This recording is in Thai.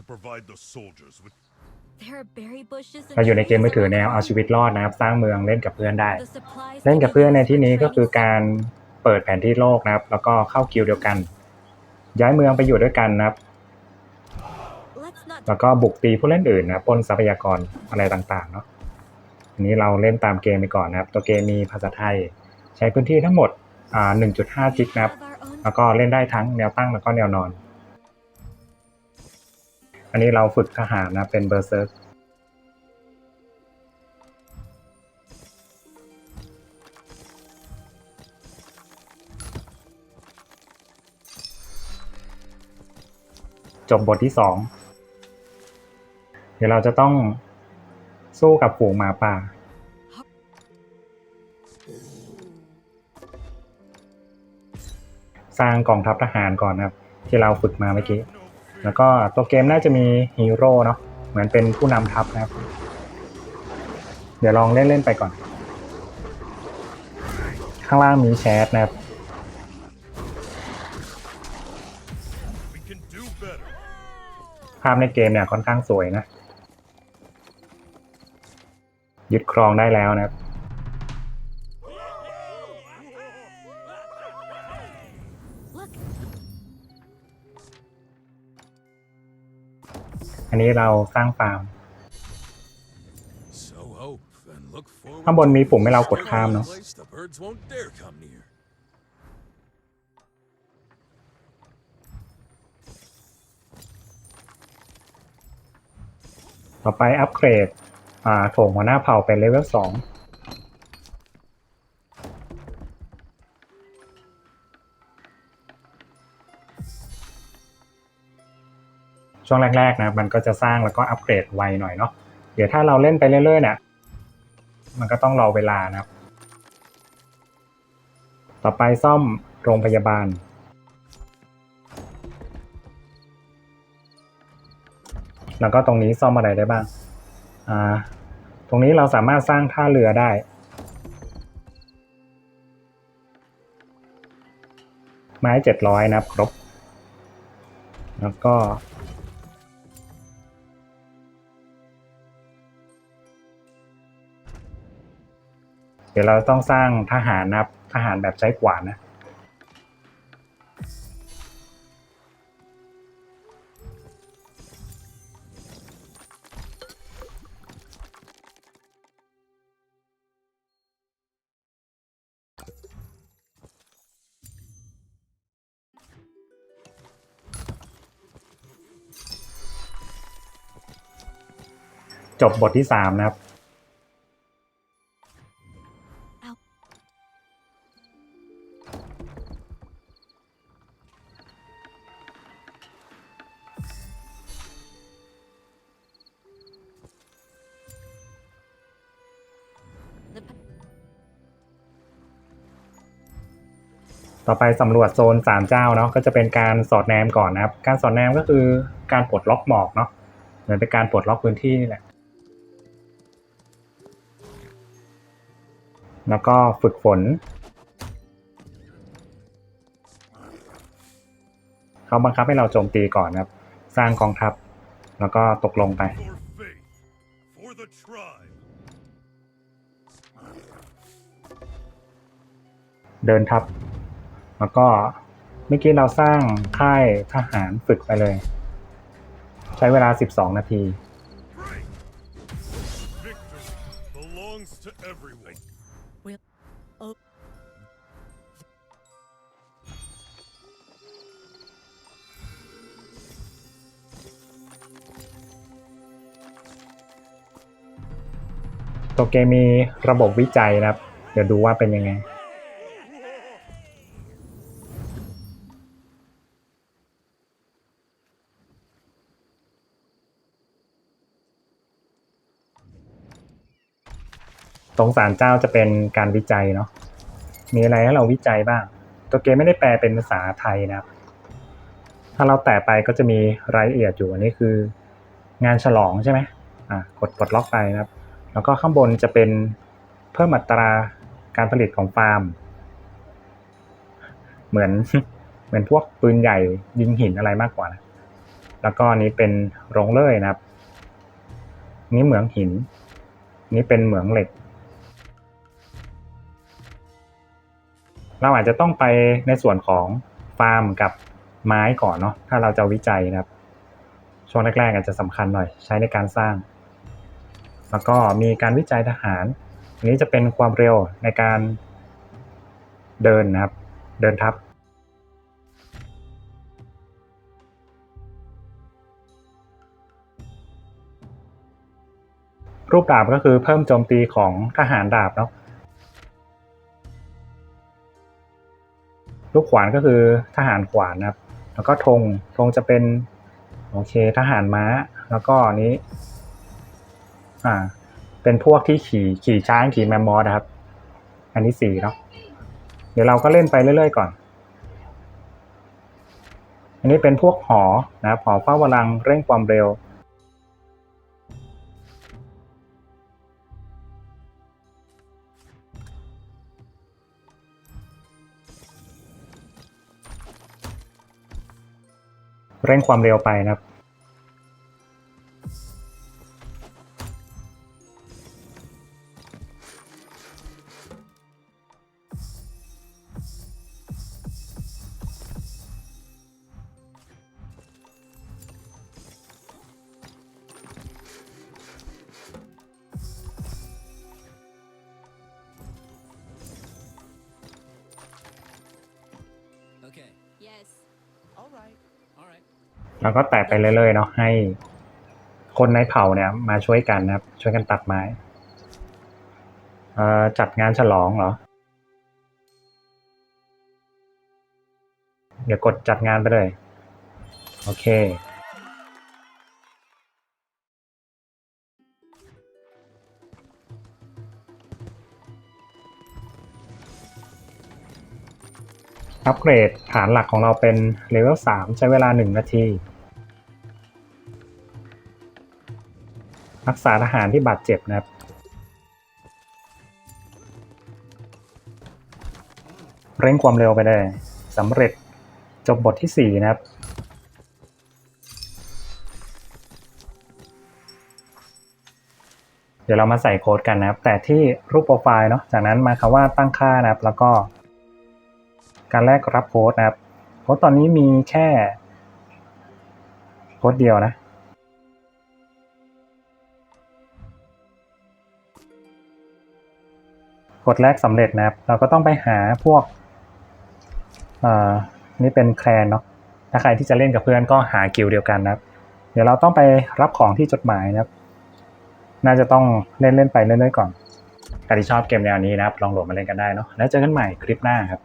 to provide the soldiers with เราอยู่ในเกมมือถือแนวเอาชีวิตรอดนะครับสร้างเมืองเล่นกับเพื่อนได้ เล่นกับเพื่อนในที่นี้ก็คือการเปิดแผนที่โลกนะครับ แล้วก็เข้ากิลด์เดียวกัน ย้ายเมืองไปอยู่ด้วยกันนะครับ แล้วก็บุกตีผู้เล่นอื่นนะครับปล้นทรัพยากรอะไรต่างๆเนาะอันนี้เราเล่นตามเกมไปก่อนนะครับ ตัวเกมมีภาษาไทย ใช้พื้นที่ทั้งหมดอ่า1.5 จิกนะครับ แล้วก็เล่นได้ทั้งแนวตั้งแล้วก็แนวนอน อันนี้เราฝึกทหารนะเป็นเบอร์เซิร์กจบบทที่สอง เดี๋ยวเราจะต้องสู้กับฝูงหมาป่า สร้างกองทัพทหารก่อนครับ ที่เราฝึกมาเมื่อกี้ แล้วก็ตัวเกมน่าจะมีฮีโร่เนาะเหมือนเป็นผู้นำทัพนะครับ เดี๋ยวลองเล่นเล่นๆไปก่อน ข้างล่างมีแชทนะครับ ภาพในเกมเนี่ยค่อนข้างสวยนะ ยึดครองได้แล้วนะครับ อันนี้เราสร้างฟาร์ม So hope and look forward ข้างบนมีปุ่มให้เรากดข้ามเนาะ place the birds won't dare come near. ต่อไปอัปเกรดอ่าโถงหัวหน้าเผ่าเป็นเลเวลสอง ช่วงแรกๆนะมันก็จะสร้างแล้วก็อัปเกรดไวหน่อยเนาะเดี๋ยวถ้าเราเล่นไปเรื่อยๆเนี่ยมันก็ต้องรอเวลานะครับ ต่อไปซ่อมโรงพยาบาล แล้วก็ตรงนี้ซ่อมอะไรได้บ้างอ่าตรงนี้เราสามารถสร้างท่าเรือได้ ไม้เจ็ดร้อยนะครับครบ แล้วก็ เดี๋ยวเราต้องสร้างทหารนะครับทหารแบบใช้ขวานนะ จบบทที่สามนะครับ ต่อไปสำรวจโซนสามเจ้าเนาะก็จะเป็นการสอดแนมก่อนนะครับ การสอดแนมก็คือการปลดล็อกหมอกเนาะเหมือนเป็นการปลดล็อกพื้นที่นี่แหละแล้วก็ฝึกฝน เขาบังคับให้เราโจมตีก่อนนะครับ สร้างกองทัพ แล้วก็ตกลงไป เดินทัพ แล้วก็เมื่อกี้เราสร้างค่ายทหารฝึกไปเลย ใช้เวลา 12 นาทีตัวเกมมีระบบวิจัยนะครับ เดี๋ยวดูว่าเป็นยังไง ตรงสารเจ้าจะเป็นการวิจัยเนาะมีอะไรให้เราวิจัยบ้าง ตัวเกมไม่ได้แปลเป็นภาษาไทยนะครับ ถ้าเราแตะไปก็จะมีรายละเอียดอยู่อันนี้คือ งานฉลองใช่ไหมอะกดปลดล็อกไปนะครับ แล้วก็ข้างบนจะเป็นเพิ่มอัตราการผลิตของฟาร์ม เหมือนเหมือนพวกปืนใหญ่ยิงหินอะไรมากกว่านะแล้วก็นี้เป็นโรงเลื่อยนะครับ นี่เหมืองหิน นี่เป็นเหมืองเหล็ก เราอาจจะต้องไปในส่วนของฟาร์มกับไม้ก่อนเนาะถ้าเราจะวิจัยนะครับ ช่วงแรกๆอาจจะสำคัญหน่อยใช้ในการสร้าง แล้วก็มีการวิจัยทหารอันนี้จะเป็นความเร็วในการเดินนะครับ เดินทับรูปดาบก็คือเพิ่มโจมตีของทหารดาบเนาะ ลูกขวานก็คือทหารขวานนะครับ แล้วก็ธงธงจะเป็นโอเคทหารม้า แล้วก็นี้ อ่า เป็นพวกที่ขี่ขี่ช้างขี่แมมมอสนะครับ อันนี้สี่เนาะเดี๋ยวเราก็เล่นไปเรื่อยๆก่อน อันนี้เป็นพวกหอนะครับหอเฝ้าพลังเร่งความเร็ว เร่งความเร็วไปนะครับ Okay. Yes. All right. All right. แล้วก็แตะไปเรื่อยๆเนาะให้คนในเผ่าเนี่ยมาช่วยกันนะครับ ช่วยกันตัดไม้เอ่อจัดงานฉลองเหรอ เดี๋ยวกดจัดงานไปเลย โอเค อัปเกรดฐานหลักของเราเป็นเลเวล3ใช้เวลา 1 นาที รักษาทหารที่บาดเจ็บนะครับเร่งความเร็วไปได้สำเร็จจบบทที่ 4 นะครับ เดี๋ยวเรามาใส่โค้ดกันนะครับ แต่ที่รูปโปรไฟล์เนาะจากนั้นมาคำว่าตั้งค่านะครับ แล้วก็ การแลกรับโค้ดนะครับ โค้ดตอนนี้มีแค่ โค้ดเดียวนะ ดแรกสำเร็จนะครับ เราก็ต้องไปหาพวกอ่านี่เป็นแคลนเนาะถ้าใครที่จะเล่นกับเพื่อนก็หากิลเดียวกันนะครับ เดี๋ยวเราต้องไปรับของที่จดหมายนะครับ น่าจะต้องเล่นเล่นไปเรื่อยๆก่อนใครที่ชอบเกมแนวนี้นะครับ ลองโหลดมาเล่นกันได้เนาะแล้วเจอกันใหม่คลิปหน้าครับ